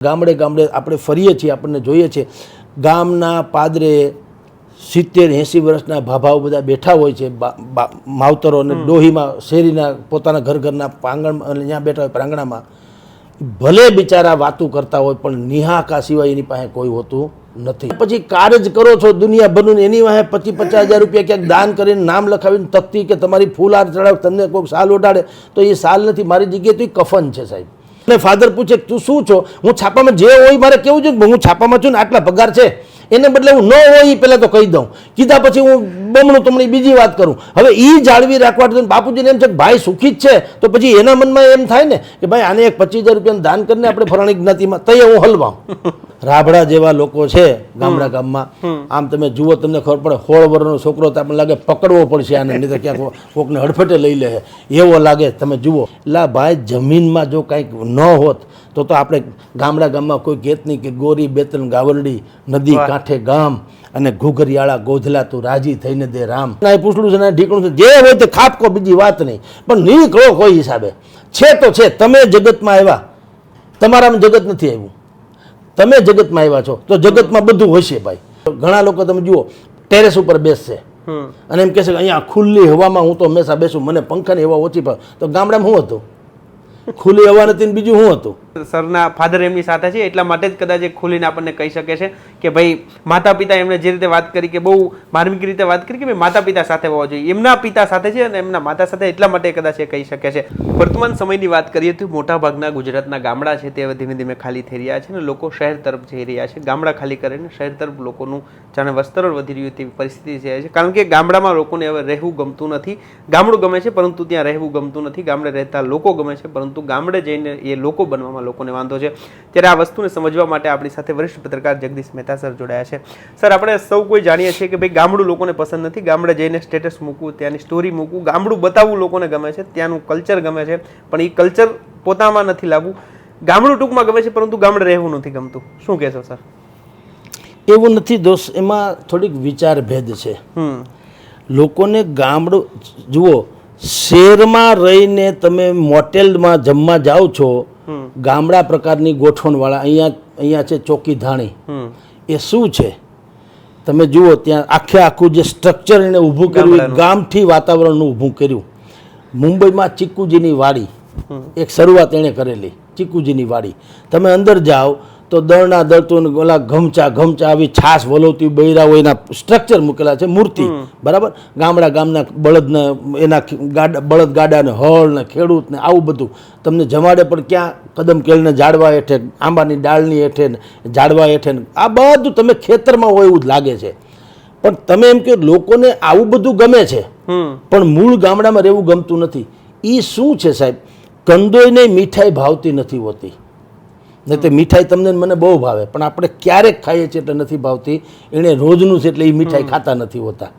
ગામડે ગામડે આપણે ફરીએ છીએ આપણને જોઈએ છે ગામના પાદરે સિત્તેર એંસી વર્ષના ભાભાઓ બધા બેઠા હોય છે માવતરો અને ડોહીમાં શેરીના પોતાના ઘર ઘરના પ્રાંગણ અને ત્યાં બેઠા હોય પ્રાંગણામાં. ભલે બિચારા વાતું કરતા હોય પણ નિહાકા સિવાય એની પાસે કોઈ હોતું નથી. પછી કાર્ય કરો છો દુનિયાભરનું એની વાહે પચીસ પચાસ હજાર રૂપિયા ક્યાંક દાન કરીને નામ લખાવીને તકતી કે તમારી ફૂલ હાર ચડાવ તમને કોઈક સાલ ઓઢાડે તો એ સાલ નથી મારી જગ્યાએ તો એ કફન છે સાહેબ. અને ફાધર પૂછે તું શું છો? હું છાપામાં જે હોય મારે કેવું છે હું છાપામાં છું ને આટલા પગાર છે. એને બદલે હું ન હોય એ પહેલાં તો કહી દઉં. કીધા પછી હું બમણું તમને બીજી વાત કરું. હવે એ જાળવી રાખવા બાપુજીને એમ છે કે ભાઈ સુખી જ છે. તો પછી એના મનમાં એમ થાય ને કે ભાઈ આને એક પચીસ હજાર રૂપિયાનું દાન કરીને આપણે ફલાણી જ્ઞાતિમાં તૈયાર હું હલવાઉં. રાભડા જેવા લોકો છે ગામડા ગામમાં. આમ તમે જુઓ તમને ખબર પડે હોળ વરનો છોકરો તો આપણને લાગે પકડવો પડશે આને નહીં તો ક્યાંક કોકને હડફેટે લઈ લે એવો લાગે તમે જુઓ. એટલે ભાઈ જમીનમાં જો કાંઈક ન હોત તો તો આપણે ગામડા ગામમાં કોઈ નહીં કે ગોરી બેતન ગાવરડી નદી કાંઠે ગામ અને ઘૂઘરિયાળા ગોધલા તું રાજી થઈને દે રામ. ના એ પૂછડું છે ને ઢીકણું છે. જે હોય તે ખાપકો બીજી વાત નહીં. પણ નીકળો કોઈ હિસાબે. છે તો છે તમે જગતમાં આવ્યા. તમારામાં જગત નથી આવ્યું. તમે જગતમાં આવ્યા છો તો જગતમાં બધું હશે ભાઈ. ઘણા લોકો તમે જુઓ ટેરેસ ઉપર બેસશે. અને એમ કહેશે કે અહીંયા ખુલ્લી હવામાં હું તો હંમેશા બેસું મને પંખાની હવા ઓછી પડે. તો ગામડામાં શું હતું? ખુલ્લી હવા નથી ને બીજું શું હતું? સરના ફાધર એમની સાથે છે, એટલા માટે જ કદાચ એ ખુલીને આપણને કહી શકે છે કે ભાઈ માતા પિતા એમણે જે રીતે વાત કરી કે બહુ માર્મિક રીતે વાત કરી કે ભાઈ માતા પિતા સાથે હોવા જોઈએ. એમના પિતા સાથે છે અને એમના માતા સાથે એટલા માટે કદાચ એ કહી શકે છે. વર્તમાન સમયની વાત કરીએ તો મોટા ભાગના ગુજરાતના ગામડા છે તે ધીમે ધીમે ખાલી થઈ રહ્યા છે અને લોકો શહેર તરફ જઈ રહ્યા છે. ગામડા ખાલી કરીને શહેર તરફ લોકોનું જાણે વસ્તરણ વધી રહ્યું તેવી પરિસ્થિતિ છે કારણ કે ગામડામાં લોકોને હવે રહેવું ગમતું નથી. ગામડું ગમે છે પરંતુ ત્યાં રહેવું ગમતું નથી. ગામડે રહેતા લોકો ગમે છે પરંતુ ગામડે જઈને એ લોકો બનવામાં લોકોને વાંધો છે. ત્યારે આ વસ્તુને સમજવા માટે આપણી સાથે વરિષ્ઠ પત્રકાર જગદીશ મહેતા સર જોડાયા છે. સર આપણે સૌ કોઈ જાણીએ છીએ કે ભાઈ ગામડું લોકોને પસંદ નથી. ગામડે જઈને સ્ટેટસ મૂકવું ત્યાંની સ્ટોરી મૂકવું ગામડું બતાવવું લોકોને ગમે છે. ત્યાંનું કલ્ચર ગમે છે. પણ એ કલ્ચર પોતામાં નથી લાવવું ગામડું ટૂંકમાં ગમે છે પરંતુ ગામડે રહેવું નથી ગમતું. શું કહેશો સર? એવું નથી દોસ્ત. એમાં થોડીક વિચાર ભેદ છે લોકોને ગામડું જુઓ શહેરમાં રહીને તમે મોટેલમાં જમવા જાઓ છો ગામડા પ્રકારની ગોઠવણવાળા અહીંયા અહીંયા છે ચોકી ધાણી. એ શું છે? તમે જુઓ ત્યાં આખે આખું જે સ્ટ્રક્ચર એને ઊભું કર્યું ગામથી વાતાવરણનું ઊભું કર્યું. મુંબઈમાં ચીકુજીની વાડી એક શરૂઆત એણે કરેલી ચીકુજીની વાડી. તમે અંદર જાઓ તો દળના દળતું ને ઓલા ઘમચા ઘમચા આવી છાશ વલોવતી બૈરા હોય એના સ્ટ્રક્ચર મૂકેલા છે મૂર્તિ. બરાબર? ગામડા ગામના બળદને એના ગાડા બળદ ગાડાને હળ ને ખેડૂત ને આવું બધું. તમને જમાડે પણ ક્યાં કદમ કેળને ઝાડવા હેઠે આંબાની ડાળની હેઠે ને ઝાડવા હેઠે ને આ બધું તમે ખેતરમાં હોય એવું જ લાગે છે. પણ તમે એમ કે લોકોને આવું બધું ગમે છે પણ મૂળ ગામડામાં રહેવું ગમતું નથી. એ શું છે સાહેબ? કંદોઈને મીઠાઈ ભાવતી નથી હોતી. નહીં તો મીઠાઈ તમને મને બહુ ભાવે. પણ આપણે ક્યારેક ખાઈએ છીએ એટલે નથી ભાવતી. એણે રોજનું છે એટલે એ મીઠાઈ ખાતા નથી હોતા.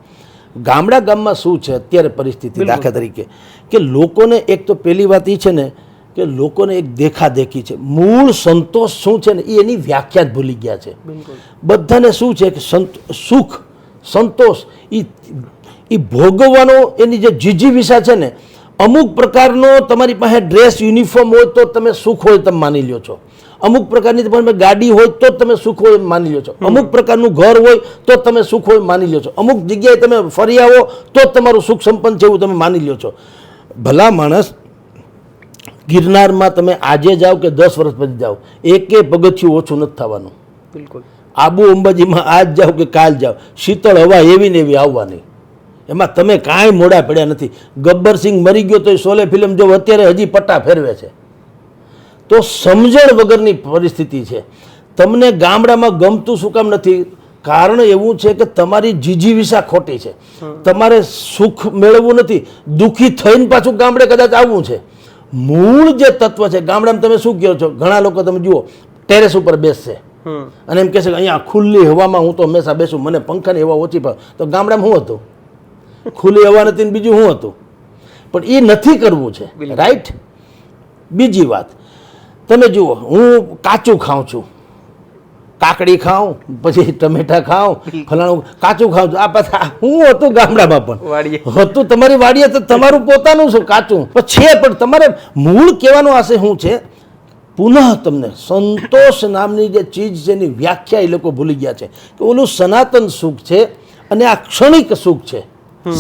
ગામડા ગામમાં શું છે અત્યારે પરિસ્થિતિ દાખલા તરીકે? કે લોકોને એક તો પહેલી વાત એ છે ને કે લોકોને એક દેખાદેખી છે. મૂળ સંતોષ શું છે ને એ એની વ્યાખ્યા જ ભૂલી ગયા છે. બધાને શું છે કે સંત સુખ સંતોષ એ એ ભોગવવાનો એની જે જીજીવિષા છે ને અમુક પ્રકારનો તમારી પાસે ડ્રેસ યુનિફોર્મ હોય તો તમે સુખ હોય તમે માની લ્યો છો. અમુક પ્રકારની પણ ગાડી હોય તો જ તમે સુખ હોય માની લો છો. અમુક પ્રકારનું ઘર હોય તો તમે સુખ હોય માની લો છો. અમુક જગ્યાએ તમે ફરી આવો તો જ તમારું સુખ સંપન્ન છે એવું તમે માની લો છો. ભલા માણસ ગિરનારમાં તમે આજે જાઓ કે દસ વર્ષ પછી જાઓ એકે પગથિયું ઓછું નથી થવાનું. બિલકુલ. આબુ અંબાજીમાં આજ જાઓ કે કાલ જાઓ શીતળ હવા એવી ને એવી આવવાની. એમાં તમે કાંઈ મોડા પડ્યા નથી. ગબ્બરસિંહ મરી ગયો તો એ સોલે ફિલ્મ જો અત્યારે હજી પટ્ટા ફેરવે છે. તો સમજણ વગરની પરિસ્થિતિ છે. તમને ગામડામાં ગમતું શું કામ નથી? કારણ એવું છે કે તમારી જીજીવિષા ખોટી છે. તમારે સુખ મેળવવું નથી. દુઃખી થઈને પાછું ગામડે કદાચ આવવું છે. મૂળ જે તત્વ છે ગામડામાં તમે શું કહો છો? ઘણા લોકો તમે જુઓ ટેરેસ ઉપર બેસશે. અને એમ કહેશે કે અહીંયા ખુલ્લી હવામાં હું તો હંમેશા બેસું. મને પંખાની હવા ઓછી પડે તો ગામડામાં શું હતું? ખુલ્લી હવા નથી ને બીજું શું હતું? પણ એ નથી કરવું છે. રાઈટ બીજી વાત. તમે જુઓ હું કાચું ખાઉં છું. કાકડી ખાઉં પછી ટમેટા ખાઉં ફલાણું કાચું ખાઉં છું. આ પાછા હું હતું ગામડામાં પણ. હતું તમારી વાડીએ તો તમારું પોતાનું શું કાચું? છે પણ તમારે મૂળ કહેવાનો આશે શું છે? પુનઃ તમને સંતોષ નામની જે ચીજ છે એની વ્યાખ્યા એ લોકો ભૂલી ગયા છે. કે ઓલું સનાતન સુખ છે અને આ ક્ષણિક સુખ છે.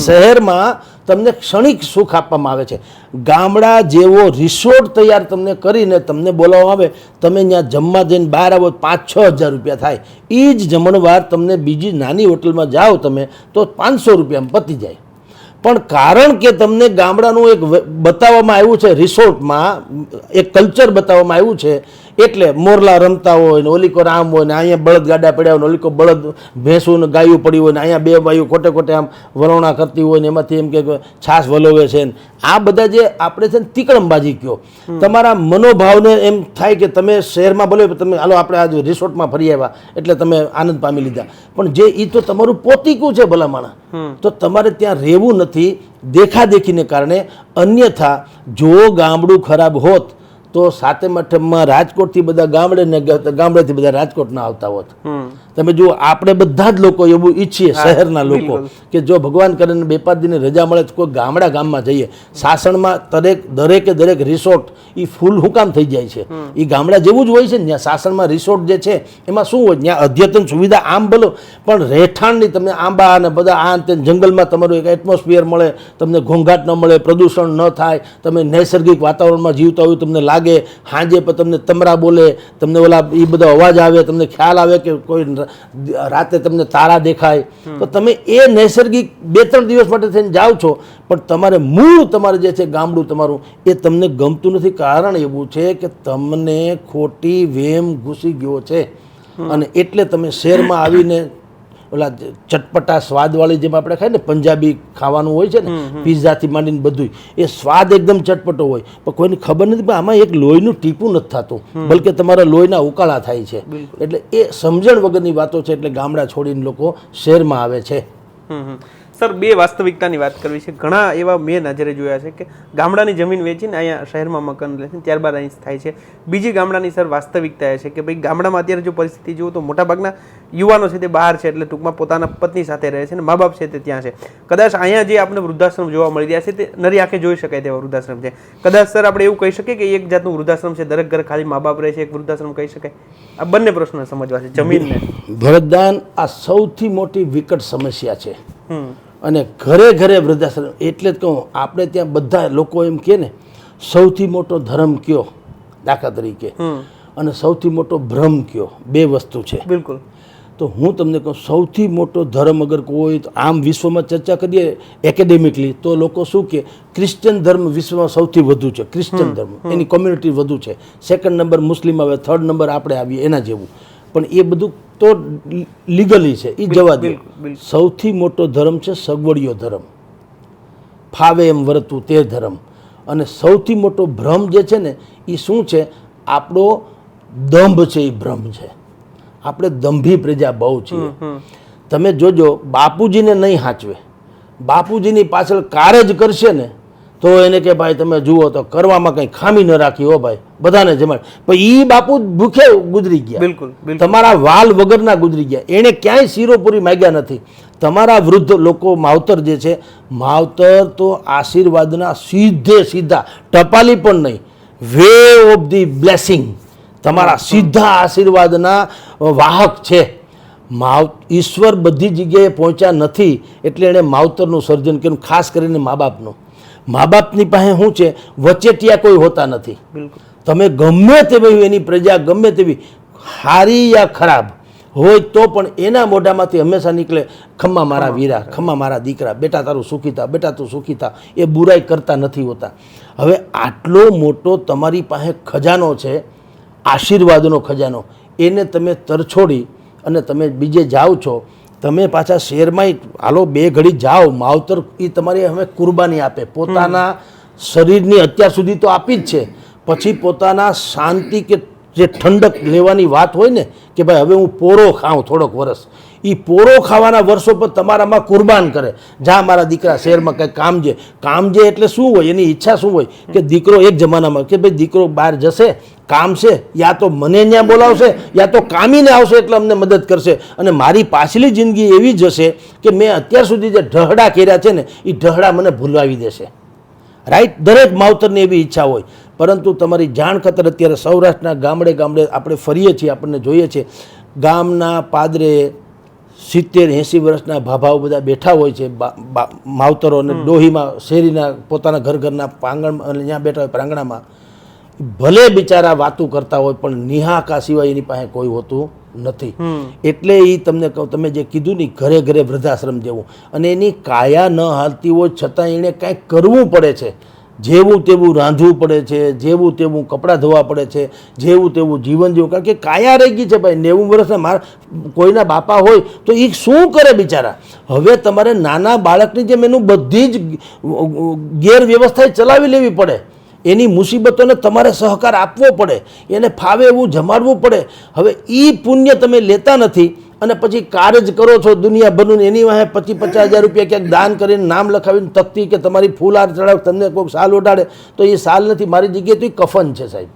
શહેરમાં તમને ક્ષણિક સુખ આપવામાં આવે છે. ગામડા જેવો રિસોર્ટ તૈયાર તમને કરીને તમને બોલાવવામાં આવે, તમે ત્યાં જમવા જઈને બહાર આવો પાંચ છ હજાર રૂપિયા થાય. એ જ જમણવાર તમને બીજી નાની હોટલમાં જાઓ તમે, તો પાંચસો રૂપિયામાં પતી જાય. પણ કારણ કે તમને ગામડાનું એક બતાવવામાં આવ્યું છે, રિસોર્ટમાં, એક કલ્ચર બતાવવામાં આવ્યું છે એટલે મોરલા રમતા હોય ને ઓલીકો રામ હોય ને અહીંયા બળદ ગાડા પડ્યા હોય ને ઓલીકો બળદ ભેંસું ને ગાયું પડ્યું હોય ને અહીંયા બે બાયું ખોટે ખોટે આમ વલોણા કરતી હોય ને એમાંથી એમ કે છાસ વલોવે છે ને. આ બધા જે આપણે છે ને તીકડમબાજી કયો. તમારા મનોભાવને એમ થાય કે તમે શહેરમાં બોલો તમે હાલો આપણે આજે રિસોર્ટમાં ફરી આવ્યા એટલે તમે આનંદ પામી લીધા. પણ જે એ તો તમારું પોતીકું છે ભલામણા. તો તમારે ત્યાં રહેવું નથી દેખાદેખીને કારણે અન્યથા જો ગામડું ખરાબ હોત તો સાતમ આઠમમાં રાજકોટથી બધા ગામડે ને ગામડેથી બધા રાજકોટના આવતા હોત. તમે જુઓ આપણે બધા જ લોકો એવું ઈચ્છીએ શહેરના લોકો કે જો ભગવાન કરીને બે પાંચ દિનની રજા મળે તો કોઈ ગામડા ગામમાં જઈએ. સાસણમાં દરેક દરેકે દરેક રિસોર્ટ એ ફૂલ હુકામ થઈ જાય છે. એ ગામડા જેવું જ હોય છે ને ત્યાં સાસણમાં રિસોર્ટ જે છે એમાં શું હોય? ત્યાં અદ્યતન સુવિધા આમ ભલો પણ રહેઠાણની તમને આંબા અને બધા આ ને તે જંગલમાં તમારું એક એટમોસ્ફિયર મળે તમને ઘોંઘાટ ન મળે પ્રદૂષણ ન થાય તમે નૈસર્ગિક વાતાવરણમાં જીવતા હોય તમને લાગે સાંજે પણ તમને તમરા બોલે તમને ઓલા એ બધો અવાજ આવે તમને ખ્યાલ આવે કે કોઈ રાતે તમને તારા દેખાય. તો તમે એ નૈસર્ગિક બે ત્રણ દિવસ માટે થઈને જાઓ છો પણ તમારે મૂળ તમારે જે છે ગામડું તમારું એ તમને ગમતું નથી. કારણ એવું છે કે તમને ખોટી વેમ ઘૂસી ગયો છે. અને એટલે તમે શહેરમાં આવીને ઓલા ચટપટા સ્વાદવાળી જેમ આપણે ખાય ને પંજાબી ખાવાનું હોય છે ને પીઝાથી માંડીને બધું એ સ્વાદ એકદમ ચટપટો હોય. પણ કોઈને ખબર નથી પણ આમાં એક લોહીનું ટીપું નથી થતું. બલકે તમારા લોહીના ઉકાળા થાય છે. એટલે એ સમજણ વગરની વાતો છે એટલે ગામડા છોડીને લોકો શહેરમાં આવે છે. સર બે વાસ્તવિકતાની વાત કરવી છે. ઘણા એવા મેં નજરે જોયા છે કે ગામડાની જમીન વેચીને અહીંયા શહેરમાં મકાન લે છે ત્યારબાદ અહીં થાય છે. બીજી ગામડાની સર વાસ્તવિકતા એ છે કે ભાઈ ગામડામાં અત્યારે જો પરિસ્થિતિ જુઓ તો મોટાભાગના યુવાનો છે તે બહાર છે એટલે ટૂંકમાં પોતાના પત્ની સાથે રહે છે અને મા બાપ છે તે ત્યાં છે. કદાચ અહીંયા જે આપણે વૃદ્ધાશ્રમ જોવા મળી રહ્યા છે તે નરી આંખે જોઈ શકાય તેવા વૃદ્ધાશ્રમ છે. કદાચ સર આપણે એવું કહી શકીએ કે એક જાતનું વૃદ્ધાશ્રમ છે દરેક ઘર ખાલી મા બાપ રહે છે એક વૃદ્ધાશ્રમ કહી શકાય. આ બંને પ્રશ્નો સમજવા છે જમીનને. ભરતદાન આ સૌથી મોટી વિકટ સમસ્યા છે. હમ. અને ઘરે ઘરે વૃદ્ધાશ્રમ એટલે જ કહું આપણે ત્યાં બધા લોકો એમ કહે ને સૌથી મોટો ધર્મ કયો? દાખલા તરીકે. અને સૌથી મોટો ભ્રમ કયો? બે વસ્તુ છે. બિલકુલ. તો હું તમને કહું સૌથી મોટો ધર્મ અગર કોઈ આમ વિશ્વમાં ચર્ચા કરીએ એકેડેમિકલી તો લોકો શું કે ક્રિશ્ચિયન ધર્મ વિશ્વમાં સૌથી વધુ છે. ક્રિશ્ચિયન ધર્મ. એની કોમ્યુનિટી વધુ છે. સેકન્ડ નંબર મુસ્લિમ આવે થર્ડ નંબર આપણે આવીએ એના જેવું. પણ એ બધું તો લીગલી છે એ જવા દે. સૌથી મોટો ધર્મ છે સગવડિયો ધર્મ. ફાવે એમ વર્તું તે ધર્મ. અને સૌથી મોટો ભ્રમ જે છે ને એ શું છે? આપણો દંભ છે એ ભ્રમ છે. આપણે દંભી પ્રજા બહુ છીએ. તમે જોજો બાપુજીને નહીં હાચવે. બાપુજીની પાછળ કાર જ કરશે ને તો એને કે ભાઈ તમે જુઓ તો કરવામાં કંઈ ખામી ન રાખી હો ભાઈ બધાને જમાડ. પણ એ બાપુ ભૂખે ગુજરી ગયા. બિલકુલ તમારા વાલ વગરના ગુજરી ગયા. એણે ક્યાંય શીરોપુરી માગ્યા નથી. તમારા વૃદ્ધ લોકો માવતર જે છે માવતર તો આશીર્વાદના સીધે સીધા ટપાલી પણ નહીં. વે ઓફ ધી બ્લેસિંગ તમારા સીધા આશીર્વાદના વાહક છે. માવ ઈશ્વર બધી જગ્યાએ પહોંચ્યા નથી એટલે એણે માવતરનું સર્જન કર્યું ખાસ કરીને મા બાપનું. મા બાપની પાસે શું છે? વચેટિયા કોઈ હોતા નથી. બિલકુલ. તમે ગમે તેવી એની પ્રજા ગમે તેવી સારી યા ખરાબ હોય તો પણ એના મોઢામાંથી હંમેશા નીકળે ખમ્મા મારા વીરા ખમ્મા. મારા દીકરા બેટા તારું સુખી થા બેટા તું સુખી થા એ બુરાઈ કરતા નથી હોતા. હવે આટલો મોટો તમારી પાસે ખજાનો છે આશીર્વાદનો ખજાનો એને તમે તરછોડી અને તમે બીજે જાઓ છો તમે પાછા શેરમાં હાલો બે ઘડી જાઓ, માવતર એ તમારી હવે કુરબાની આપે. પોતાના શરીરની અત્યાર સુધી તો આપી જ છે. પછી પોતાના શાંતિ કે જે ઠંડક લેવાની વાત હોય ને, કે ભાઈ હવે હું પોરો ખાઉં થોડોક વરસ. એ પોરો ખાવાના વર્ષો પર તમારામાં કુરબાન કરે. જા મારા દીકરા, શહેરમાં કંઈ કામ છે? કામ છે એટલે શું હોય? એની ઈચ્છા શું હોય? કે દીકરો એક જમાનામાં, કે ભાઈ દીકરો બહાર જશે, કામ છે, યા તો મને ત્યાં બોલાવશે, યા તો કામીને આવશે એટલે અમને મદદ કરશે. અને મારી પાછલી જિંદગી એવી જ હશે કે મેં અત્યાર સુધી જે ઢહડા કર્યા છે ને એ ઢહડા મને ભૂલવાવી દેશે. રાઈટ દરેક માવતરની એવી ઈચ્છા હોય. પરંતુ તમારી જાણ ખતર અત્યારે સૌરાષ્ટ્રના ગામડે ગામડે આપણે ફરીએ છીએ, આપણને જોઈએ છીએ. ગામના પાદરે સિત્તેર એંસી વર્ષના ભાભાઓ બધા બેઠા હોય છે માવતરો અને ડોહીમાં શેરીના પોતાના ઘર ઘરના પાંગણ અને જ્યાં બેઠા હોય પ્રાંગણામાં. ભલે બિચારા વાતું કરતા હોય પણ નિહાકા સિવાય એની પાસે કોઈ હોતું નથી. એટલે એ તમને કહું તમે જે કીધું ને ઘરે ઘરે વૃદ્ધાશ્રમ જેવું. અને એની કાયા ન હાલતી હોય છતાં એણે કાંઈક કરવું પડે છે. જેવું તેવું રાંધવું પડે છે, જેવું તેવું કપડાં ધોવા પડે છે, જેવું તેવું જીવન જેવું કારણ કે કાયા રહી ગઈ છે ભાઈ, નેવું વર્ષના માર કોઈના બાપા હોય તો એ શું કરે બિચારા? હવે તમારે નાના બાળકની જેમ એનું બધી જ ગેરવ્યવસ્થા ચલાવી લેવી પડે. એની મુસીબતોને તમારે સહકાર આપવો પડે. એને ફાવે એવું જમાડવું પડે. હવે એ પુણ્ય તમે લેતા નથી. અને પછી કાર્ય જ કરો છો દુનિયાભરનું એની વાહે પચીસ પચાસ હજાર રૂપિયા ક્યાંક દાન કરીને નામ લખાવીને તકતી કે તમારી ફૂલહાર ચડાવ તમને કોઈક સાલ ઉડાડે તો એ સાલ નથી મારી જગ્યાએ તો એ કફન છે સાહેબ.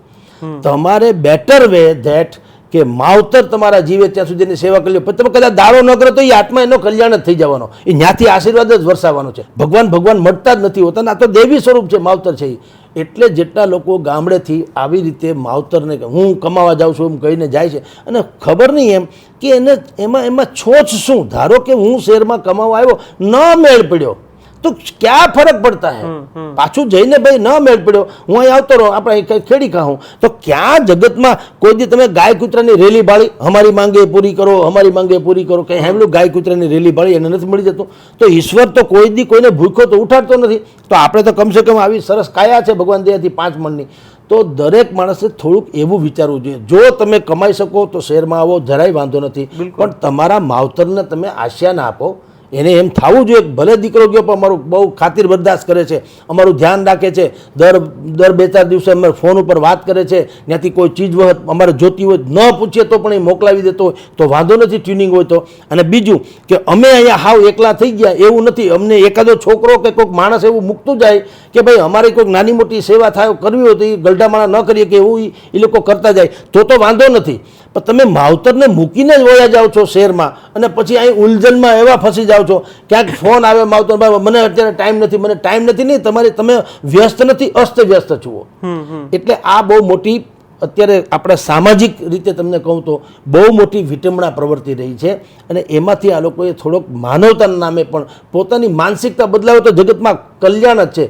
તમારે બેટર વે ધેટ કે માવતર તમારા જીવે ત્યાં સુધી એની સેવા કરી લો. પછી તમે કદાચ દાવો ન કરો તો એ આત્મા એનો કલ્યાણ જ થઈ જવાનો. એ જ્યાંથી આશીર્વાદ જ વરસાવવાનો છે. ભગવાન ભગવાન મળતા જ નથી હોતા ને આ તો દેવી સ્વરૂપ છે માવતર છે એ. એટલે જેટલા લોકો ગામડેથી આવી રીતે માવતરને હું કમાવા જાઉં છું એમ કહીને જાય છે. અને ખબર નહીં એમ કે એને, એમાં એમાં છોછ શું? ધારો કે હું શહેરમાં કમાવા આવ્યો, ન મેળ પડ્યો. તો ક્યાં ફરક પડતા હે? પાછું જઈને ભાઈ ન મેળ પડ્યો હું અહીં આવતો રહું આપણે કંઈ ખેડી ખાઉં તો ક્યાં જગતમાં કોઈ દી તમે ગાય કૂતરાની રેલી બાળી અમારી માંગે પૂરી કરો અમારી માંગે પૂરી કરો કંઈ હેમલું ગાય કૂતરાની રેલી બાળી એને નથી મળી જતું. તો ઈશ્વર તો કોઈ દી કોઈને ભૂખો તો ઉઠાડતો નથી. તો આપણે તો કમસે કમ આવી સરસ કાયા છે ભગવાન દયાથી પાંચ મણની. તો દરેક માણસે થોડુંક એવું વિચારવું જોઈએ. જો તમે કમાઈ શકો તો શહેરમાં આવો જરાય વાંધો નથી. પણ તમારા માવતરને તમે આશ્યા ના આપો એને એમ થવું જોઈએ ભલે દીકરો ગયો પણ અમારું બહુ ખાતિર બરદાસ્ત કરે છે, અમારું ધ્યાન રાખે છે, દર દર બે ચાર દિવસે અમે ફોન ઉપર વાત કરે છે, ત્યાંથી કોઈ ચીજ વખત અમારે જોતી હોય, ન પૂછીએ તો પણ એ મોકલાવી દેતો હોય, તો વાંધો નથી ટ્યુનિંગ હોય તો. અને બીજું કે અમે અહીંયા હાવ એકલા થઈ ગયા, એવું નથી. અમને એકાદો છોકરો કે કોઈક માણસ એવું મૂકતું જાય કે ભાઈ અમારે કોઈક નાની મોટી સેવા થાય, કરવી હોય તો એ ગલઢામાળા ન કરીએ કે એવું એ લોકો કરતા જાય, તો તો વાંધો નથી. પણ તમે માવતરને મૂકીને જ વયા જાઓ છો શહેરમાં અને પછી અહીં ઉલઝનમાં એવા ફસી જાઓ છો. ક્યાંક ફોન આવે માવતર ભાઈ મને અત્યારે ટાઈમ નથી મને ટાઈમ નથી નહીં તમારી તમે વ્યસ્ત નથી અસ્ત વ્યસ્ત છુઓ એટલે આ બહુ મોટી અત્યારે આપણે સામાજિક રીતે તમને કહું તો બહુ મોટી વિટંબણા પ્રવર્તી રહી છે અને એમાંથી આ લોકોએ થોડોક માનવતાના નામે પણ પોતાની માનસિકતા બદલાવે તો જગતમાં કલ્યાણ જ છે.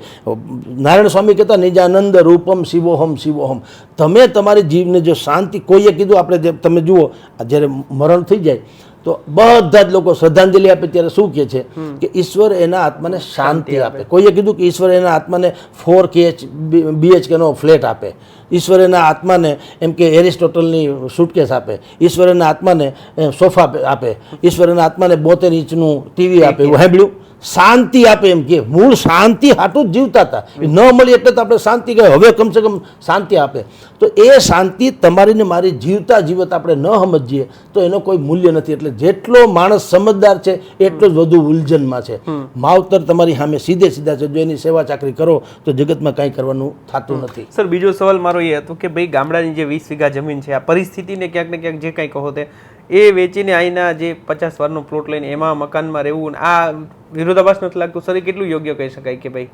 નારાયણ સ્વામી કહેતા, નિજાનંદ રૂપમ શિવોહમ શિવોહમ. તમે તમારી જીવને જો શાંતિ કોઈએ કીધું, આપણે તમે જુઓ જ્યારે મરણ થઈ જાય તો બધા જ લોકો શ્રદ્ધાંજલિ આપે ત્યારે શું કહે છે? કે ઈશ્વર એના આત્માને શાંતિ આપે. કોઈએ કીધું કે ઈશ્વર એના આત્માને ફોર કેએચ બીએચકેનો ફ્લેટ આપે. ઈશ્વર એના આત્માને એમ કે એરિસ્ટોટલની સુટકેસ આપે. ઈશ્વર એના આત્માને સોફા આપે- ઈશ્વર એના આત્માને બોતેર ઇંચનું ટીવી આપે. એવું સાંભળ્યું? શાંતિ આપે એમ કે મૂળ શાંતિ હાટું જ જીવતા હતા. એ ન મળી એટલે તો આપણે શાંતિ કહે હવે કમસે કમ શાંતિ આપે. તો એ શાંતિ તમારી ને મારી જીવતા જીવત આપણે ન સમજીએ તો એનો કોઈ મૂલ્ય નથી. એટલે જેટલો માણસ સમજદાર છે એટલો જ વધુ ઉલઝનમાં છે. માવતર તમારી સામે સીધે સીધા છે. જો એની સેવા ચાકરી કરો તો જગતમાં કાંઈ કરવાનું થતું નથી. સર બીજો સવાલ મારો એ હતો કે ભાઈ ગામડાની જે વીસ વીઘા જમીન છે આ પરિસ્થિતિને ક્યાંક ને ક્યાંક જે કંઈ કહો તે એ વેચીને અહીંના જે પચાસ વારનો પ્લોટ લઈને એમાં મકાનમાં રહેવું આ વિરોધાભાસ નથી લાગતું. સર કેટલું યોગ્ય કહી શકાય કે ભાઈ?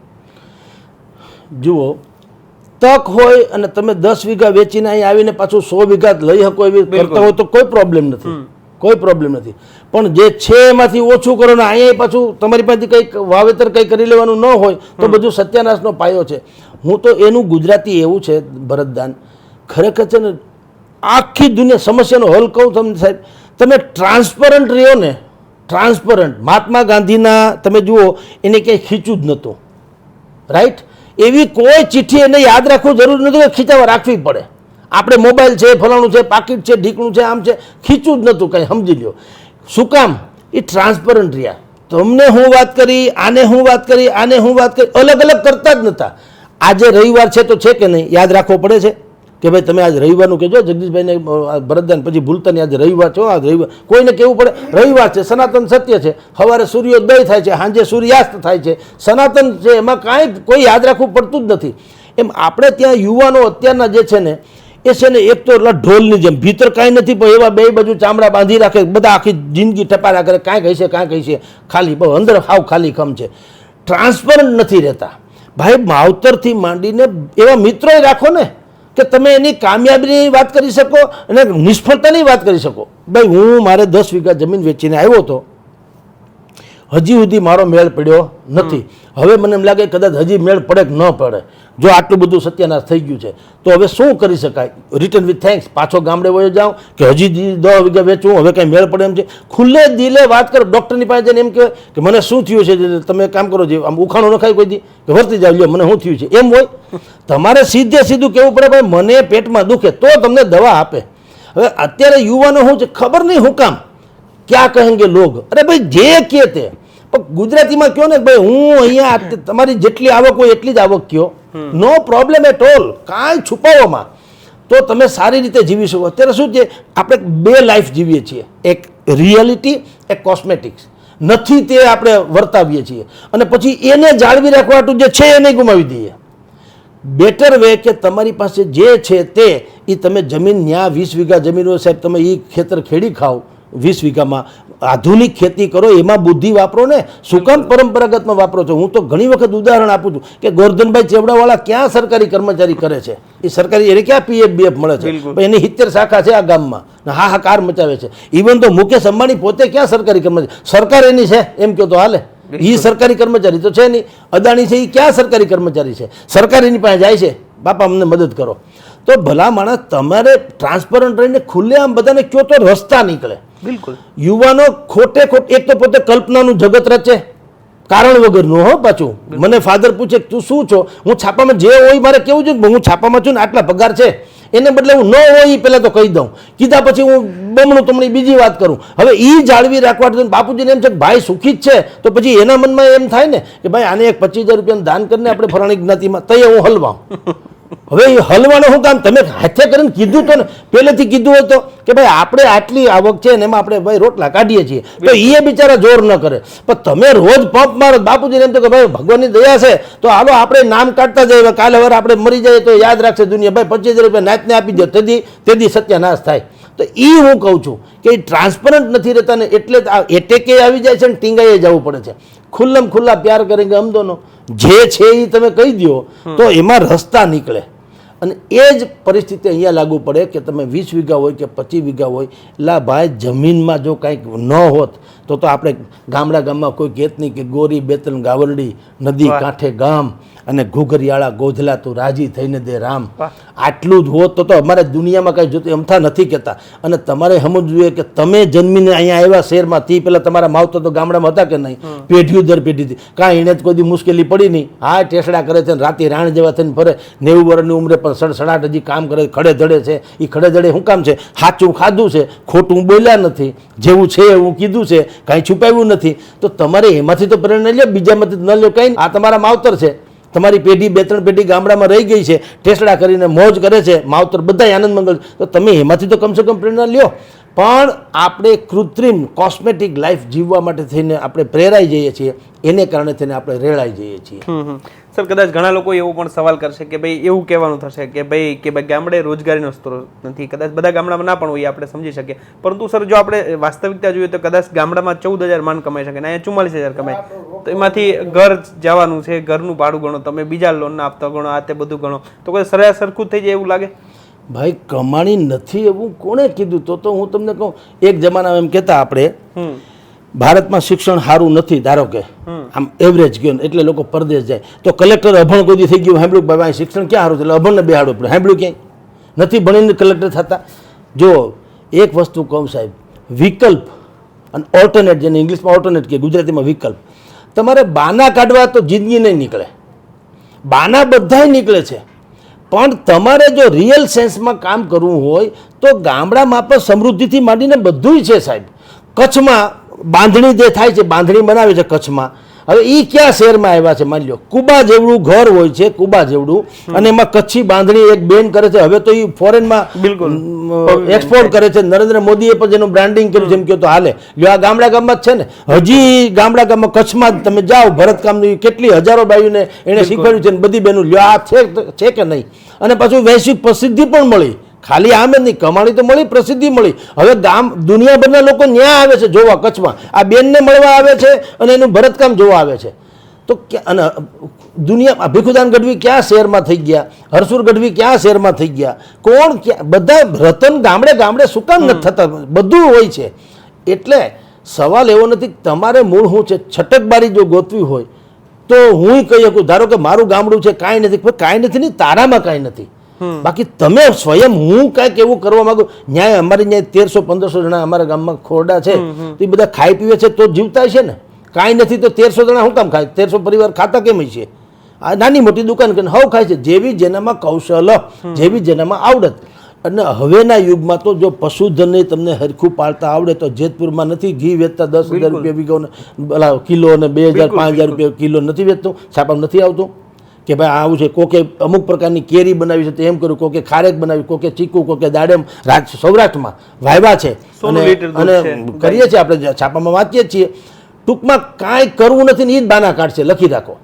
જુઓ તક હોય અને તમે દસ વીઘા વેચીને અહીં આવીને પાછું સો વીઘા લઈ શકો એવી કરતા હોય તો કોઈ પ્રોબ્લેમ નથી. કોઈ પ્રોબ્લેમ નથી. પણ જે છે એમાંથી ઓછું કરો ને અહીંયા પાછું તમારી પાસેથી કંઈક વાવેતર કંઈ કરી લેવાનું ન હોય તો બધું સત્યાનાશનો પાયો છે. હું તો એનું ગુજરાતી એવું છે ભરતદાન. ખરેખર છે ને આખી દુનિયા સમસ્યાનો હલ કહું તમને સાહેબ. તમે ટ્રાન્સપરન્ટ રહ્યો ને, ટ્રાન્સપરન્ટ. મહાત્મા ગાંધીના, તમે જુઓ, એને ક્યાંય ખીચું જ નહોતું. રાઈટ એવી કોઈ ચિઠ્ઠી એને યાદ રાખવું જરૂર નથી કે ખીચાવા રાખવી પડે. આપણે મોબાઈલ છે, ફલાણું છે, પાકીટ છે, ઢીકણું છે, આમ છે, ખીચું જ નહોતું કંઈ, સમજી લ્યો. શું કામ? એ ટ્રાન્સપરન્ટ રહ્યા. તમને હું વાત કરી, આને હું વાત કરી, આને હું વાત કરી, અલગ અલગ કરતા જ નહોતા. આજે રવિવાર છે તો છે કે નહીં? યાદ રાખવો પડે છે? કે ભાઈ તમે આજ રવિવારનું કહેજો, જગદીશભાઈને ભરતદાન પછી ભૂલતા નહીં આજે રવિવાર છો, આજ રવિવાર. કોઈને કહેવું પડે, રવિવાર છે, સનાતન સત્ય છે. સવારે સૂર્યોદય થાય છે, સાંજે સૂર્યાસ્ત થાય છે. સનાતન છે, એમાં કાંઈ કોઈ યાદ રાખવું પડતું જ નથી. એમ આપણે ત્યાં યુવાનો અત્યારના જે છે ને, એ છે ને એક તો ઢોલની જેમ, ભીતર કાંઈ નથી, પણ એવા બે બાજુ ચામડા બાંધી રાખે, બધા આખી જિંદગી ટપારા કરે કાંઈક હશે કાંઈક હશે ખાલી બહુ અંદર હાવ ખાલી ખમ છે. ટ્રાન્સપરન્ટ નથી રહેતા. ભાઈ, માવતરથી માંડીને એવા મિત્રોય રાખો ને કે તમે એની કામયાબીની વાત કરી શકો અને નિષ્ફળતાની વાત કરી શકો. ભાઈ, હું મારે દસ વીઘા જમીન વેચીને આવ્યો હતો હજી સુધી મારો મેળ પડ્યો નથી. હવે મને એમ લાગે કદાચ હજી મેળ પડે કે ન પડે. જો આટલું બધું સત્યાનાશ થઈ ગયું છે તો હવે શું કરી શકાય? રિટર્ન વિથ થેન્ક્સ પાછો ગામડે વયો જાઉં કે હજી દસ વીઘા વેચવું હવે કંઈ મેળ પડે એમ છે? ખુલ્લે દિલે વાત કરો. ડૉક્ટરની પાસે જઈને એમ કહેવાય કે મને શું થયું છે? તમે કામ કરો જે આમ ઉખાણો નખાય કોઈ દી કે વર્તી જાવ મને શું થયું છે? એમ હોય. તમારે સીધે સીધું કહેવું પડે ભાઈ? મને પેટમાં દુખે તો તમને દવા આપે. હવે અત્યારે યુવાનો શું છે ખબર નહીં હું કામ. ક્યાં કહેંગે લોગ? અરે ભાઈ જે કે તે. પણ ગુજરાતીમાં કયો ને ભાઈ હું અહીંયા તમારી જેટલી આવક હોય એટલી જ આવક કયો. નો પ્રોબ્લેમ એટ ઓલ કાંઈ છુપાવવામાં. તો તમે સારી રીતે જીવી શકો. અત્યારે શું છે આપણે બે લાઈફ જીવીએ છીએ. એક રિયાલિટી એક કોસ્મેટિક્સ નથી તે આપણે વર્તાવીએ છીએ. અને પછી એને જાળવી રાખવાટું જે છે એને ગુમાવી દઈએ. બેટર વે કે તમારી પાસે જે છે તે એ તમે જમીન ન્યા વીસ વીઘા જમીન હોય સાહેબ તમે એ ખેતર ખેડી ખાઓ. વીસ વીઘામાં આધુનિક ખેતી કરો એમાં બુદ્ધિ વાપરો ને શું કામ પરંપરાગતમાં વાપરો છો. હું તો ઘણી વખત ઉદાહરણ આપું છું કે ગોરધનભાઈ ચેવડાવાળા ક્યાં સરકારી કર્મચારી કરે છે? એ સરકારી એને ક્યાં પીએફ બીએફ મળે છે? પણ એની સિત્તેર શાખા છે આ ગામમાં. હા હા કાર મચાવે છે. ઇવન તો મુકેશ અંબાણી પોતે ક્યાં સરકારી કર્મચારી? સરકાર એની છે? એમ કહો તો હાલે. એ સરકારી કર્મચારી તો છે નહીં. અદાણી છે એ ક્યાં સરકારી કર્મચારી છે? સરકાર એની પાસે જાય છે. બાપા અમને મદદ કરો. તો ભલા માણસ તમારે ટ્રાન્સપરન્ટ રહીને ખુલ્લેઆમ બધાને કયો તો રસ્તા નીકળે. બિલકુલ. યુવાનો ખોટે ખોટ એક તો પોતે કલ્પનાનું જગત રચે કારણ વગરનું હો પાછું. મને ફાધર પૂછે તું શું છો? હું છાપામાં જે હોય મારે કેવું છે? હું છાપામાં છું ને આટલા પગાર છે. એને બદલે હું ન હોય એ પહેલાં તો કહી દઉં. કીધા પછી હું બમણું તમને બીજી વાત કરું. હવે એ જાળવી રાખવા બાપુજીને એમ છે કે ભાઈ સુખી જ છે. તો પછી એના મનમાં એમ થાય ને કે ભાઈ આને એક પચીસ હજાર રૂપિયાનું દાન કરીને આપણે ફલાણી જ્ઞાતિમાં તૈયાર હું હલવા હવે એ હલવાનું શું કામ? તમે હાથે કરીને કીધું તો ને પહેલેથી કીધું હતું કે ભાઈ આપણે આટલી આવક છે ને એમાં આપણે ભાઈ રોટલા કાઢીએ છીએ. તો એ બિચારા જોર ન કરે. પણ તમે રોજ પંપ મારો બાપુજીને એમ તો કે ભાઈ ભગવાનની દયા છે. તો હાલો આપણે નામ કાઢતા જઈએ. કાલે હવે આપણે મરી જઈએ તો યાદ રાખશે દુનિયા. ભાઈ પચીસ હજાર રૂપિયા નાચને આપી દો તેથી તેથી સત્યાનાશ થાય. તો એ હું કહું છું કે ટ્રાન્સપરન્ટ નથી રહેતા ને એટલે એટેકે આવી જાય છે ને ટીંગાઈએ જવું પડે છે. ખુલ્લમ ખુલ્લા પ્યાર કરેંગે અમદોનો. જે છે એ તમે કહી દો તો એમાં રસ્તા નીકળે. અને એ જ પરિસ્થિતિ અહીંયા લાગુ પડે કે તમે વીસ વીઘા હોય કે પચીસ વીઘા હોય લા ભાઈ જમીનમાં જો કાંઈક ન હોત તો તો આપણે ગામડા ગામમાં કોઈ કહેત નહીં કે ગોરી બેતન ગાવરડી નદી કાંઠે ગામ અને ઘૂઘરિયાળા ગોધલા તું રાજી થઈને દે રામ. આટલું જ હોત તો તો અમારે દુનિયામાં કાંઈ જોતું એમથા નથી કહેતા. અને તમારે સમજવું જોઈએ કે તમે જન્મીને અહીંયા આવ્યા શહેરમાં તે પહેલાં તમારા માવતર તો ગામડામાં હતા કે નહીં? પેઢીઓ દર પેઢીથી કાંઈ એને જ કોઈ મુશ્કેલી પડી નહીં. હા ટેસડા કરે છે ને રાતે રાણ જેવા થઈને ફરે. નેવું વર્ષની ઉંમરે પણ સડસડાટ હજી કામ કરે ખડે ધડે છે. એ ખડે ધડે શું કામ છે? સાચું ખાધું છે. ખોટું બોલ્યા નથી. જેવું છે એવું કીધું છે. કાંઈ છુપાવ્યું નથી. તો તમારે એમાંથી તો પ્રેરણા લ્યો બીજામાંથી ન લ્યો કંઈ આ તમારા માવતર છે. તમારી પેઢી બે ત્રણ પેઢી ગામડામાં રહી ગઈ છે ટેસડા કરીને મોજ કરે છે, માવતર બધા આનંદ મંગળ તો તમે એમાંથી તો કમસે કમ પ્રેરણા લ્યો. પણ આપણે કૃત્રિમ કોસ્મેટિક લાઈફ જીવવા માટે થઈને આપણે પ્રેરાઈ જઈએ છીએ, એને કારણે થઈને આપણે રેળાઈ જઈએ છીએ. સર, કદાચ ઘણા લોકો એવો પણ સવાલ કરશે કે ભાઈ એવું કહેવાનું થશે કે ભાઈ કે ભાઈ ગામડે રોજગારીનો સ્ત્રોત નથી. કદાચ બધા ગામડામાં ના પણ હોય આપણે સમજી શકીએ. પરંતુ સર, જો આપણે વાસ્તવિકતા જોઈએ તો કદાચ ગામડામાં ચૌદ હજાર માન કમાઈ શકે ને અહીંયા ચુમ્માલીસ હજાર કમાય. તો એમાંથી ઘર જવાનું છે, ઘરનું ભાડું ગણો, તમે બીજા લોનના આપતા ગણો, આ તે બધું ગણો. તો કોઈ સરેરાશ સરખું થઈ જાય એવું લાગે? ભાઈ કમાણી નથી એવું કોણે કીધું? તો તો હું તમને કહું એક જમાનામાં એમ કહેતા આપણે ભારતમાં શિક્ષણ સારું નથી ધારો કે. આમ એવરેજ ગયો એટલે લોકો પરદેશ જાય. તો કલેક્ટર અભણ કોઈ થઈ ગયું સાંભળ્યું ભાઈ શિક્ષણ ક્યાં સારું એટલે અભણને બેહાડવું પડે. સાંભળ્યું ક્યાંય? નથી ભણીને કલેક્ટર થતા. જો એક વસ્તુ કહું સાહેબ વિકલ્પ અને ઓલ્ટરનેટ જેને ઇંગ્લિશમાં ઓલ્ટરનેટ કે ગુજરાતીમાં વિકલ્પ. તમારે બાના કાઢવા તો જિંદગી નહીં નીકળે. બાના બધાય નીકળે છે. પણ તમારે જો રિયલ સેન્સમાં કામ કરવું હોય, તો ગામડામાં પણ સમૃદ્ધિથી માંડીને બધુંય છે સાહેબ. કચ્છમાં બાંધણી જે થાય છે, બાંધણી બનાવે છે કચ્છમાં હવે એ ક્યાં શહેરમાં આવ્યા છે? માની લો કુબા જેવડું ઘર હોય છે કુબા જેવડું અને એમાં કચ્છી બાંધણી એક બેન કરે છે. હવે તો એ ફોરેનમાં બિલકુલ. એક્સપોર્ટ કરે છે. નરેન્દ્ર મોદીએ પણ જેનું બ્રાન્ડિંગ કર્યું જેમ કે તો હાલે. જો આ ગામડા ગામમાં જ છે ને. હજી ગામડા ગામમાં કચ્છમાં જ તમે જાઓ ભરતકામની કેટલી હજારો બાયુને એને શીખવાડ્યું છે ને બધી બહેનું. લ્યો આ છે કે નહીં? અને પાછું વૈશ્વિક પ્રસિદ્ધિ પણ મળી. ખાલી આમ જ નહીં કમાણી તો મળી પ્રસિદ્ધિ મળી. હવે ગામ દુનિયાભરના લોકો ન્યા આવે છે જોવા કચ્છમાં. આ બેનને મળવા આવે છે અને એનું ભરતકામ જોવા આવે છે. તો અને દુનિયા ભીખુદાન ગઢવી ક્યાં શહેરમાં થઈ ગયા? હરસુર ગઢવી ક્યાં શહેરમાં થઈ ગયા? કોણ ક્યાં? બધા રતન ગામડે ગામડે શું કામ નથી થતા. બધું હોય છે. એટલે સવાલ એવો નથી કે તમારે મૂળ શું છે? છટકબારી જો ગોતવી હોય તો હું કહી શકું. ધારો કે મારું ગામડું છે કાંઈ નથી. કાંઈ નથી નહીં તારામાં કાંઈ નથી. બાકી તમે સ્વયં હું કાંઈક એવું કરવા માંગુ ન્યાય અમારી ન્યાય તેરસો પંદરસો જણા અમારા ગામમાં ખોરડા છે તો એ બધા ખાઈ પીવે છે તો જીવતા છે ને? કાંઈ નથી તો તેરસો જણા શું કામ ખાય? તેરસો પરિવાર ખાતા કેમ છે આ નાની મોટી દુકાન કરીને હવ ખાય છે જેવી જેનામાં કૌશલ જેવી જેનામાં આવડત. અને હવેના યુગમાં તો જો પશુધનને તમને હરખું પાળતા આવડે તો જેતપુરમાં નથી ઘી વેચતા દસ હજાર રૂપિયા વીઘો કિલો અને બે હજાર પાંચ હજાર રૂપિયા કિલો નથી વેચતું છાપામાં નથી આવતું. કે ભાઈ આવું છે કોકે અમુક પ્રકારની કેરી બનાવી છે તો એમ કર્યું કોકે ખારેક બનાવી કોકે ચીકુ કોકે દાડેમ રાજ સૌરાષ્ટ્રમાં વાયવા છે. અને અને કરીએ છીએ આપણે છાપામાં વાંચીએ છીએ ટૂંકમાં કાંઈ કરવું નથી ને એ જ બાના કાઢશે લખી રાખો.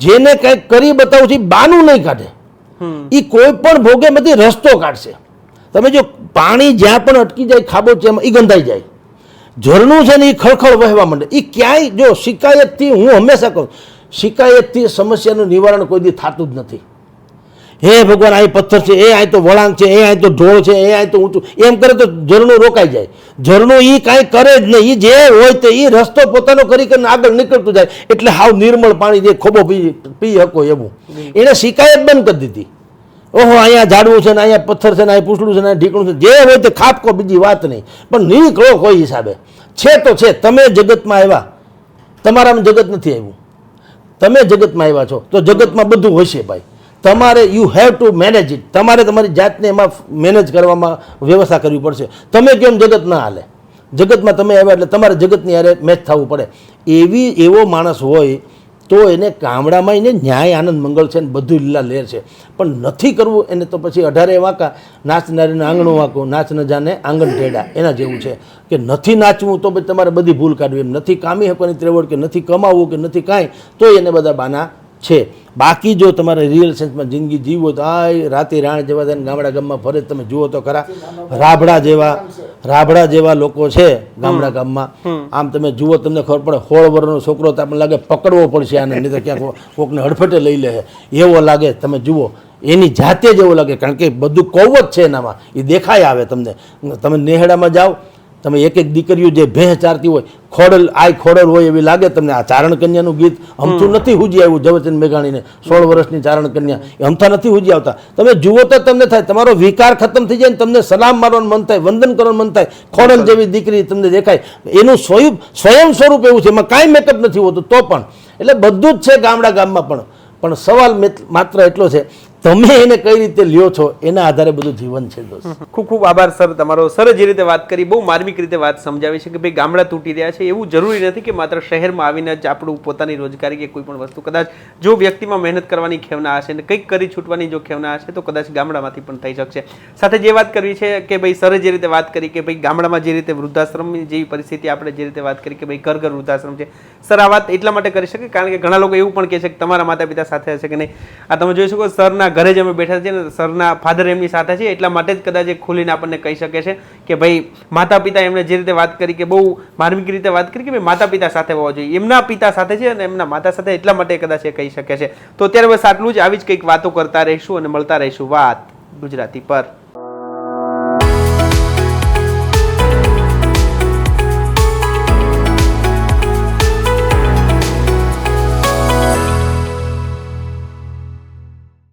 જેને કંઈક કરી બતાવું છે બાનું નહીં કાઢે. એ કોઈ પણ ભોગે બધી રસ્તો કાઢશે. તમે જો પાણી જ્યાં પણ અટકી જાય ખાબોચિયામાં એ ગંધાઈ જાય. ઝરણું છે ને એ ખળખળ વહેવા માંડે. એ ક્યાંય જો શિકાયતથી હું હંમેશા કહું શિકાયતથી સમસ્યાનું નિવારણ કોઈ દી થતું જ નથી. હે ભગવાન અહીં પથ્થર છે એ અહીં તો વળાંક છે એ અહીં તો ઢોળ છે એ અહીં તો ઊંચું. એમ કરે તો ઝરણું રોકાઈ જાય. ઝરણું એ કાંઈ કરે જ નહીં. એ જે હોય તે એ રસ્તો પોતાનો કરી કરીને આગળ નીકળતું જાય. એટલે હાવ નિર્મળ પાણી જે ખોબો પી પી શકો એવું. એણે શિકાયત બંધ કરી દીધી. ઓહો અહીંયા ઝાડવું છે ને અહીંયા પથ્થર છે ને અહીંયા પૂછડું છે ને ઢીકણું છે. જે હોય તે ખાપકો બીજી વાત નહીં. પણ નીકળો કોઈ હિસાબે. છે તો છે તમે જગતમાં આવ્યા. તમારામાં જગત નથી આવ્યું. તમે જગતમાં આવ્યા છો, તો જગતમાં બધું હશે ભાઈ. તમારે you have to manage it તમારે તમારી જાતને એમાં મેનેજ કરવામાં વ્યવસ્થા કરવી પડશે. તમે કેમ જગત ના હાલે? જગતમાં તમે આવ્યા એટલે તમારે જગતની યારે મેચ થવું પડે. એવી, એવો માણસ હોય તો એને ગામડામાં એને ન્યાય, આનંદ, મંગળ છે ને બધું લીલા લેર છે. પણ નથી કરવું એને તો પછી અઢારે વાંકા નાચનારીને આંગણું વાંકું, નાચ ન જાને આંગણ ટેડા, એના જેવું છે. કે નથી નાચવું તો પછી તમારે બધી ભૂલ કાઢવી એમ. નથી કામી હકવાની ત્રેવડ કે નથી કમાવવું કે નથી કાંઈ તો એને બધા બાના છે. બાકી જો તમારે રિયલ સેન્સમાં જિંદગી જીવો તો આ રાતે રાણ જેવા થઈને ગામડા ગામમાં ફરે તમે જુઓ તો ખરા રાબડા જેવા રાબડા જેવા લોકો છે ગામડા ગામમાં. આમ તમે જુઓ તમને ખબર પડે વર્ષનો છોકરો તો આપણને લાગે પકડવો પડશે આને નહીં તો ક્યાંક કોકને હડફેટે લઈ લે. એવો લાગે તમે જુઓ એની જાતે જ એવું લાગે. કારણ કે બધું કૌવ જ છે એનામાં. એ દેખાય આવે તમને. તમે નેહડામાં જાઓ તમે એક એક દીકરીઓ જે ભેંસ ચારતી હોય ખોડલ આય ખોડલ હોય એવી લાગે તમને આ ચારણ કન્યાનું ગીત અમથું નથી હુજી આવ્યું ઝવેરચંદ મેઘાણીને સોળ વર્ષની ચારણ કન્યા એ અમથા નથી હુજી આવતા. તમે જુઓ તો તમને થાય તમારો વિકાર ખતમ થઈ જાય ને તમને સલામ મારવાનું મન થાય વંદન કરવાનું મન થાય ખોડલ જેવી દીકરી તમને દેખાય. એનું સ્વયં સ્વયં સ્વરૂપ એવું છે એમાં કાંઈ મેકઅપ નથી હોતું તો પણ. એટલે બધું જ છે ગામડા ગામમાં પણ. પણ સવાલ માત્ર એટલો છે તમે એને કઈ રીતે લ્યો છો, એના આધારે બધું જીવન છે દોસ્ત. ખૂબ ખૂબ આભાર, સર. તમારો સર જે રીતે વાત કરી, બહુ માર્મિક રીતે વાત સમજાવી છે કે ભાઈ ગામડા તૂટી રહ્યા છે. એવું જરૂરી નથી કે માત્ર શહેરમાં આવીને જ આપણું પોતાની રોજગારી કે કોઈ પણ વસ્તુ, કદાચ જો વ્યક્તિમાં મહેનત કરવાની ખેવના હશે ને કંઈક કરી છૂટવાની જો ખેવના હશે, તો કદાચ ગામડામાંથી પણ થઈ શકશે. સાથે જે વાત કરવી છે કે ભાઈ સરે જે રીતે વાત કરી કે ભાઈ ગામડામાં જે રીતે વૃદ્ધાશ્રમની જેવી પરિસ્થિતિ આપણે જે રીતે વાત કરી કે ભાઈ ઘર ઘર વૃદ્ધાશ્રમ છે. સર, આ વાત એટલા માટે કરી શકે? કારણ કે ઘણા લોકો એવું પણ કહે છે કે તમારા માતા પિતા સાથે હશે કે નહીં? આ તમે જોઈ શકો, સરના ઘરે જ અમે બેઠા છીએ ને સરના ફાધર એમની સાથે છે એટલા માટે જ કદાચ એ ખુલીને આપણને કહી શકે છે કે ભાઈ માતા પિતા એમણે જે રીતે વાત કરી કે બહુ માર્મિક રીતે વાત કરી કે ભાઈ માતા પિતા સાથે હોવા જોઈએ. એમના પિતા સાથે છે અને એમના માતા સાથે એટલા માટે કદાચ એ કહી શકે છે. તો અત્યારે બસ આટલું જ. આવી જ કંઈક વાતો કરતા રહીશું અને મળતા રહીશું વાત ગુજરાતી પર.